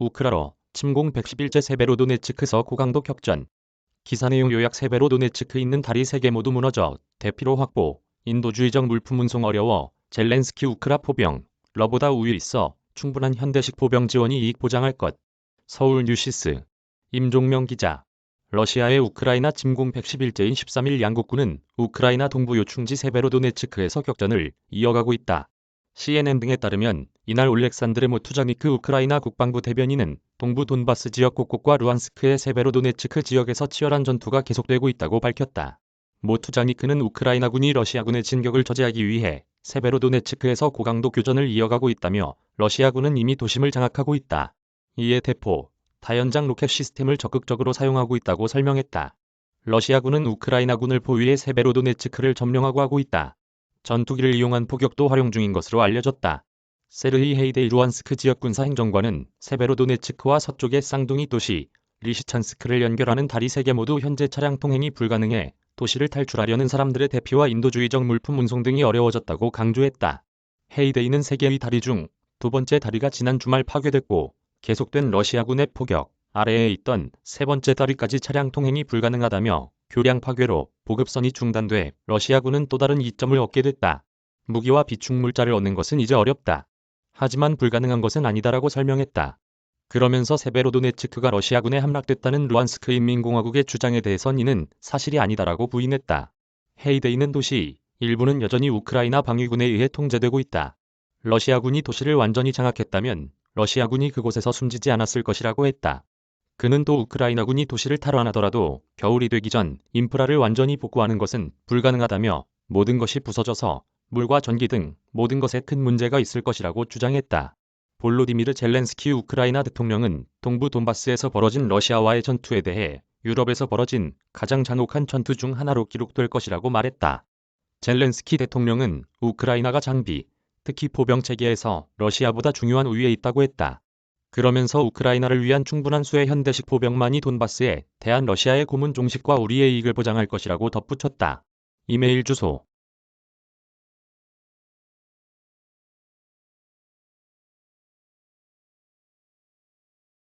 우크라로 침공 111제 세베로 도네츠크서 고강도 격전. 기사 내용 요약 세베로 도네츠크 있는 다리 3개 모두 무너져 대피로 확보. 인도주의적 물품 운송 어려워 젤렌스키 우크라 포병. 러보다 우위 있어 충분한 현대식 포병 지원이 이익 보장할 것. 서울 뉴시스. 임종명 기자. 러시아의 우크라이나 침공 111제인 13일 양국군은 우크라이나 동부 요충지 세베로도네츠크에서 격전을 이어가고 있다. CNN 등에 따르면 이날 올렉산드르 모투자니크 우크라이나 국방부 대변인은 동부 돈바스 지역 곳곳과 루안스크의 세베로도네츠크 지역에서 치열한 전투가 계속되고 있다고 밝혔다. 모투자니크는 우크라이나군이 러시아군의 진격을 저지하기 위해 세베로도네츠크에서 고강도 교전을 이어가고 있다며 러시아군은 이미 도심을 장악하고 있다. 이에 대포, 다연장 로켓 시스템을 적극적으로 사용하고 있다고 설명했다. 러시아군은 우크라이나군을 포위해 세베로도네츠크를 점령하고 하고 있다. 전투기를 이용한 포격도 활용 중인 것으로 알려졌다. 세르히 헤이데이 루안스크 지역 군사 행정관은 세베로도네츠크와 서쪽의 쌍둥이 도시 리시찬스크를 연결하는 다리 3개 모두 현재 차량 통행이 불가능해 도시를 탈출하려는 사람들의 대피와 인도주의적 물품 운송 등이 어려워졌다고 강조했다. 헤이데이는 3개의 다리 중 두 번째 다리가 지난 주말 파괴됐고 계속된 러시아군의 포격 아래에 있던 세 번째 다리까지 차량 통행이 불가능하다며 교량 파괴로 보급선이 중단돼 러시아군은 또 다른 이점을 얻게 됐다. 무기와 비축물자를 얻는 것은 이제 어렵다. 하지만 불가능한 것은 아니다라고 설명했다. 그러면서 세베로도네츠크가 러시아군에 함락됐다는 루안스크 인민공화국의 주장에 대해선 이는 사실이 아니다라고 부인했다. 헤이데이는 도시 일부는 여전히 우크라이나 방위군에 의해 통제되고 있다. 러시아군이 도시를 완전히 장악했다면 러시아군이 그곳에서 숨지지 않았을 것이라고 했다. 그는 또 우크라이나군이 도시를 탈환하더라도 겨울이 되기 전 인프라를 완전히 복구하는 것은 불가능하다며 모든 것이 부서져서 물과 전기 등 모든 것에 큰 문제가 있을 것이라고 주장했다. 볼로디미르 젤렌스키 우크라이나 대통령은 동부 돈바스에서 벌어진 러시아와의 전투에 대해 유럽에서 벌어진 가장 잔혹한 전투 중 하나로 기록될 것이라고 말했다. 젤렌스키 대통령은 우크라이나가 장비, 특히 포병 체계에서 러시아보다 중요한 우위에 있다고 했다. 그러면서 우크라이나를 위한 충분한 수의 현대식 포병만이 돈바스에 대한 러시아의 고문 종식과 우리의 이익을 보장할 것이라고 덧붙였다. 이메일 주소